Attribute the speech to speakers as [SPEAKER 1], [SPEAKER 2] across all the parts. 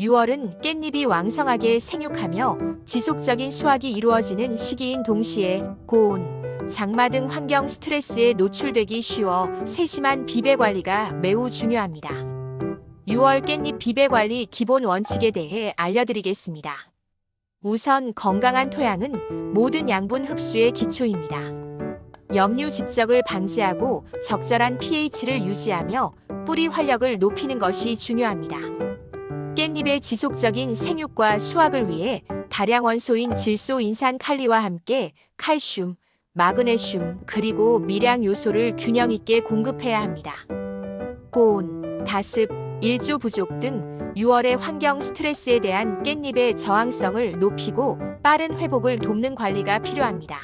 [SPEAKER 1] 6월은 깻잎이 왕성하게 생육하며 지속적인 수확이 이루어지는 시기인 동시에 고온, 장마 등 환경 스트레스에 노출되기 쉬워 세심한 비배 관리가 매우 중요합니다. 6월 깻잎 비배 관리 기본 원칙에 대해 알려드리겠습니다. 우선 건강한 토양은 모든 양분 흡수의 기초입니다. 염류 집적을 방지하고 적절한 pH를 유지하며 뿌리 활력을 높이는 것이 중요합니다. 깻잎의 지속적인 생육과 수확을 위해 다량 원소인 질소 인산 칼리와 함께 칼슘, 마그네슘, 그리고 미량 요소를 균형 있게 공급해야 합니다. 고온, 다습, 일조 부족 등 6월의 환경 스트레스에 대한 깻잎의 저항성을 높이고 빠른 회복을 돕는 관리가 필요합니다.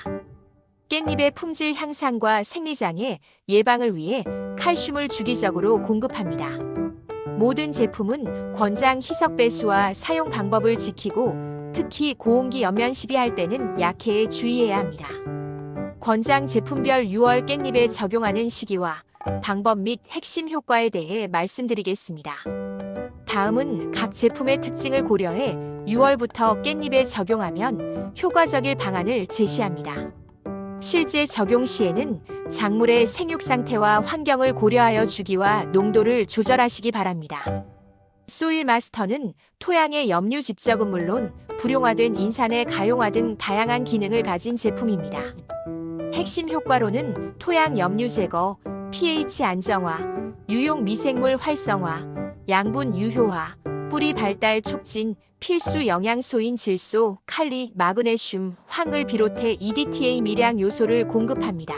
[SPEAKER 1] 깻잎의 품질 향상과 생리장애 예방을 위해 칼슘을 주기적으로 공급합니다. 모든 제품은 권장 희석 배수와 사용 방법을 지키고 특히 고온기 연면 시비할 때는 약해에 주의해야 합니다. 권장 제품별 6월 깻잎에 적용하는 시기와 방법 및 핵심 효과에 대해 말씀드리겠습니다. 다음은 각 제품의 특징을 고려해 6월부터 깻잎에 적용하면 효과적일 방안을 제시합니다. 실제 적용 시에는 작물의 생육 상태와 환경을 고려하여 주기와 농도를 조절하시기 바랍니다. 소일 마스터는 토양의 염류 집적은 물론 불용화된 인산의 가용화 등 다양한 기능을 가진 제품입니다. 핵심 효과로는 토양 염류 제거, pH 안정화, 유용 미생물 활성화, 양분 유효화, 뿌리 발달 촉진, 필수 영양소인 질소, 칼리, 마그네슘, 황을 비롯해 EDTA 미량 요소를 공급합니다.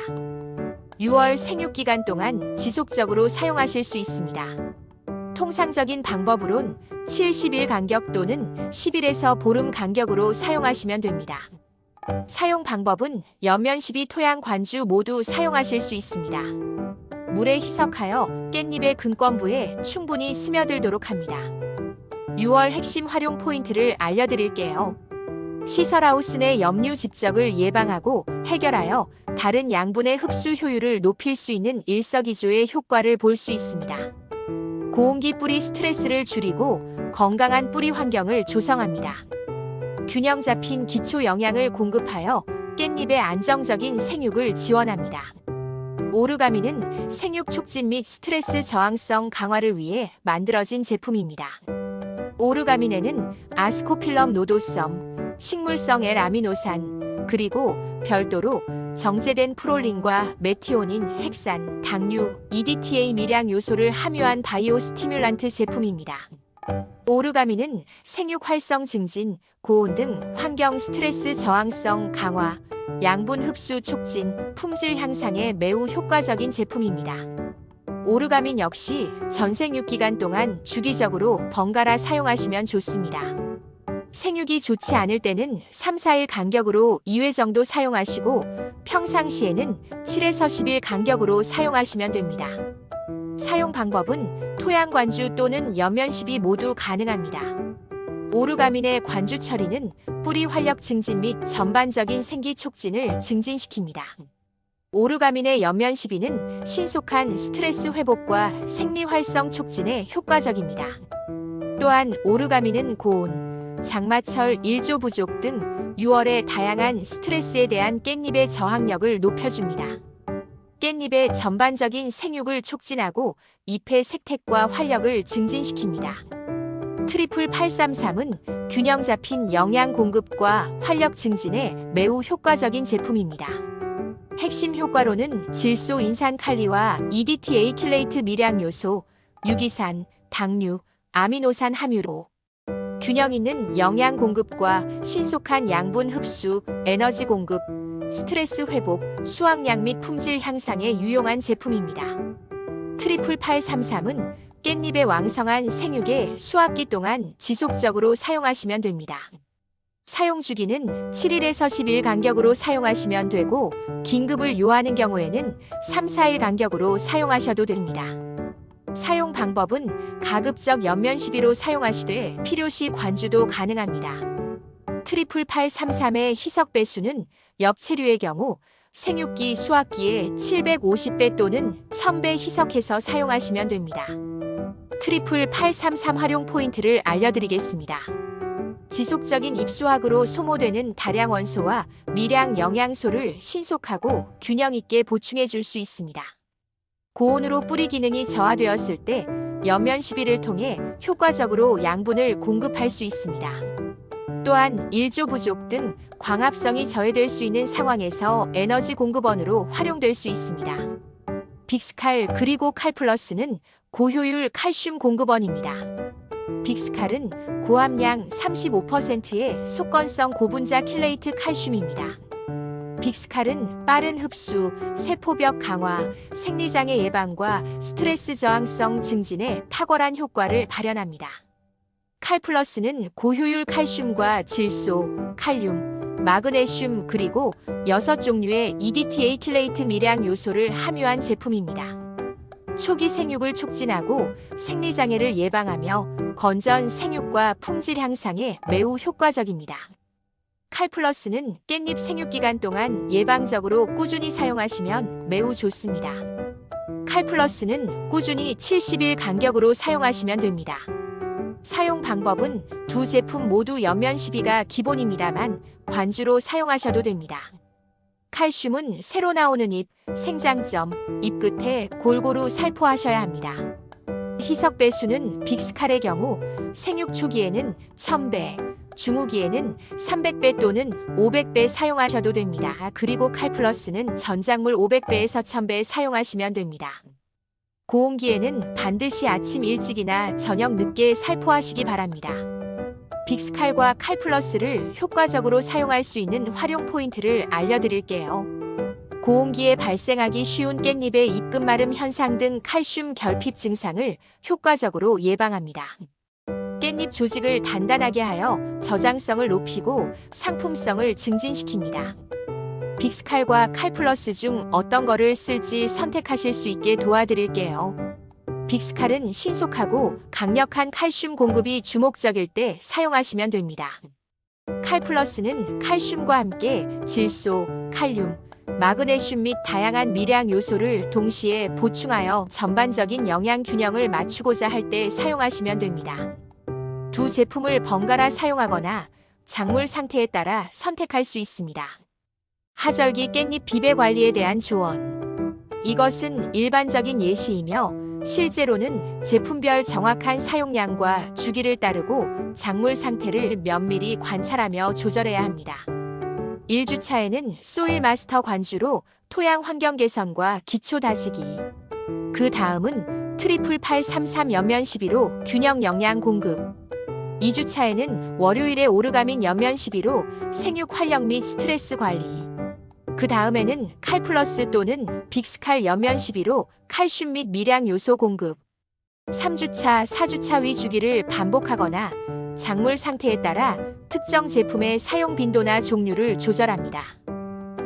[SPEAKER 1] 6월 생육 기간 동안 지속적으로 사용하실 수 있습니다. 통상적인 방법으론 70일 간격 또는 10일에서 보름 간격으로 사용하시면 됩니다. 사용 방법은 연면 12 토양 관주 모두 사용하실 수 있습니다. 물에 희석하여 깻잎의 근권부에 충분히 스며들도록 합니다. 6월 핵심 활용 포인트를 알려드릴게요. 시설하우스 내 염류 집적을 예방하고 해결하여 다른 양분의 흡수 효율을 높일 수 있는 일석이조의 효과를 볼 수 있습니다. 고온기 뿌리 스트레스를 줄이고 건강한 뿌리 환경을 조성합니다. 균형 잡힌 기초 영양을 공급하여 깻잎의 안정적인 생육을 지원합니다. 오르가미는 생육 촉진 및 스트레스 저항성 강화를 위해 만들어진 제품입니다. 오르가민에는 아스코필럼 노도섬, 식물성 L아미노산, 그리고 별도로 정제된 프롤린과 메티오닌, 핵산, 당류, EDTA 미량 요소를 함유한 바이오 스티뮬란트 제품입니다. 오르가민은 생육 활성 증진, 고온 등 환경 스트레스 저항성 강화, 양분 흡수 촉진, 품질 향상에 매우 효과적인 제품입니다. 오르가민 역시 전생육 기간 동안 주기적으로 번갈아 사용하시면 좋습니다. 생육이 좋지 않을 때는 3, 4일 간격으로 2회 정도 사용하시고 평상시에는 7에서 10일 간격으로 사용하시면 됩니다. 사용 방법은 토양 관주 또는 연면 시비 모두 가능합니다. 오르가민의 관주 처리는 뿌리 활력 증진 및 전반적인 생기 촉진을 증진시킵니다. 오르가민의 연면 시비는 신속한 스트레스 회복과 생리 활성 촉진에 효과적입니다. 또한 오르가민은 고온, 장마철 일조 부족 등 6월의 다양한 스트레스에 대한 깻잎의 저항력을 높여줍니다. 깻잎의 전반적인 생육을 촉진하고 잎의 색택과 활력을 증진시킵니다. 트리플 833은 균형 잡힌 영양 공급과 활력 증진에 매우 효과적인 제품입니다. 핵심 효과로는 질소 인산 칼리와 EDTA 킬레이트 미량 요소, 유기산, 당류, 아미노산 함유로 균형 있는 영양 공급과 신속한 양분 흡수, 에너지 공급, 스트레스 회복, 수확량 및 품질 향상에 유용한 제품입니다. 트리플 833은 깻잎의 왕성한 생육에 수확기 동안 지속적으로 사용하시면 됩니다. 사용 주기는 7일에서 10일 간격으로 사용하시면 되고 긴급을 요하는 경우에는 3, 4일 간격으로 사용하셔도 됩니다. 사용 방법은 가급적 연면 시비로 사용하시되 필요시 관주도 가능합니다. 트리플 833의 희석 배수는 엽체류의 경우 생육기 수확기에 750배 또는 1000배 희석해서 사용하시면 됩니다. 트리플 833 활용 포인트를 알려드리겠습니다. 지속적인 입수학으로 소모되는 다량 원소와 미량 영양소를 신속하고 균형 있게 보충해 줄 수 있습니다. 고온으로 뿌리 기능이 저하되었을 때 옆면 시비를 통해 효과적으로 양분을 공급할 수 있습니다. 또한 일조 부족 등 광합성이 저해될 수 있는 상황에서 에너지 공급원으로 활용될 수 있습니다. 빅스칼 그리고 칼플러스는 고효율 칼슘 공급원입니다. 빅스칼은 고함량 35%의 속건성 고분자 킬레이트 칼슘입니다. 빅스칼은 빠른 흡수, 세포벽 강화, 생리장애 예방과 스트레스 저항성 증진에 탁월한 효과를 발현합니다. 칼플러스는 고효율 칼슘과 질소, 칼륨, 마그네슘 그리고 6종류의 EDTA 킬레이트 미량 요소를 함유한 제품입니다. 초기 생육을 촉진하고 생리장애를 예방하며 건전 생육과 품질 향상에 매우 효과적입니다. 칼플러스는 깻잎 생육 기간 동안 예방적으로 꾸준히 사용하시면 매우 좋습니다. 칼플러스는 꾸준히 70일 간격으로 사용하시면 됩니다. 사용 방법은 두 제품 모두 옆면 시비가 기본입니다만 관주로 사용하셔도 됩니다. 칼슘은 새로 나오는 잎, 생장점, 잎 끝에 골고루 살포하셔야 합니다. 희석 배수는 빅스칼의 경우 생육 초기에는 1000배, 중후기에는 300배 또는 500배 사용하셔도 됩니다. 그리고 칼플러스는 전작물 500배에서 1000배 사용하시면 됩니다. 고온기에는 반드시 아침 일찍이나 저녁 늦게 살포하시기 바랍니다. 빅스칼과 칼플러스를 효과적으로 사용할 수 있는 활용 포인트를 알려드릴게요. 고온기에 발생하기 쉬운 깻잎의 입금 마름 현상 등 칼슘 결핍 증상을 효과적으로 예방합니다. 깻잎 조직을 단단하게 하여 저장성을 높이고 상품성을 증진시킵니다. 빅스칼과 칼플러스 중 어떤 거를 쓸지 선택하실 수 있게 도와드릴게요. 빅스칼은 신속하고 강력한 칼슘 공급이 주목적일 때 사용하시면 됩니다. 칼플러스는 칼슘과 함께 질소, 칼륨, 마그네슘 및 다양한 미량 요소를 동시에 보충하여 전반적인 영양 균형을 맞추고자 할 때 사용하시면 됩니다. 두 제품을 번갈아 사용하거나 작물 상태에 따라 선택할 수 있습니다. 하절기 깻잎 비배 관리에 대한 조언. 이것은 일반적인 예시이며 실제로는 제품별 정확한 사용량과 주기를 따르고 작물 상태를 면밀히 관찰하며 조절해야 합니다. 1주차에는 소일 마스터 관주로 토양 환경 개선과 기초 다지기. 그 다음은 트리플 833 옆면 12로 균형 영양 공급. 2주차에는 월요일에 오르가민 옆면 12로 생육 활력 및 스트레스 관리. 그 다음에는 칼플러스 또는 빅스칼 옆면 12로 칼슘 및 미량 요소 공급. 3주차, 4주차 위 주기를 반복하거나 작물 상태에 따라 특정 제품의 사용 빈도나 종류를 조절합니다.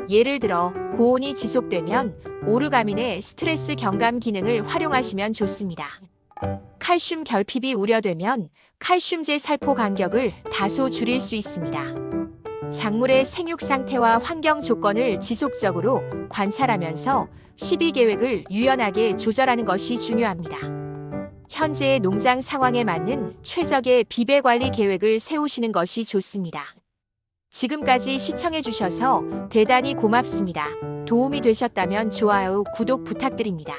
[SPEAKER 1] 예를 들어 고온이 지속되면 오르가민의 스트레스 경감 기능을 활용하시면 좋습니다. 칼슘 결핍이 우려되면 칼슘제 살포 간격을 다소 줄일 수 있습니다. 작물의 생육 상태와 환경 조건을 지속적으로 관찰하면서 시비 계획을 유연하게 조절하는 것이 중요합니다. 현재의 농장 상황에 맞는 최적의 비배 관리 계획을 세우시는 것이 좋습니다. 지금까지 시청해주셔서 대단히 고맙습니다. 도움이 되셨다면 좋아요, 구독 부탁드립니다.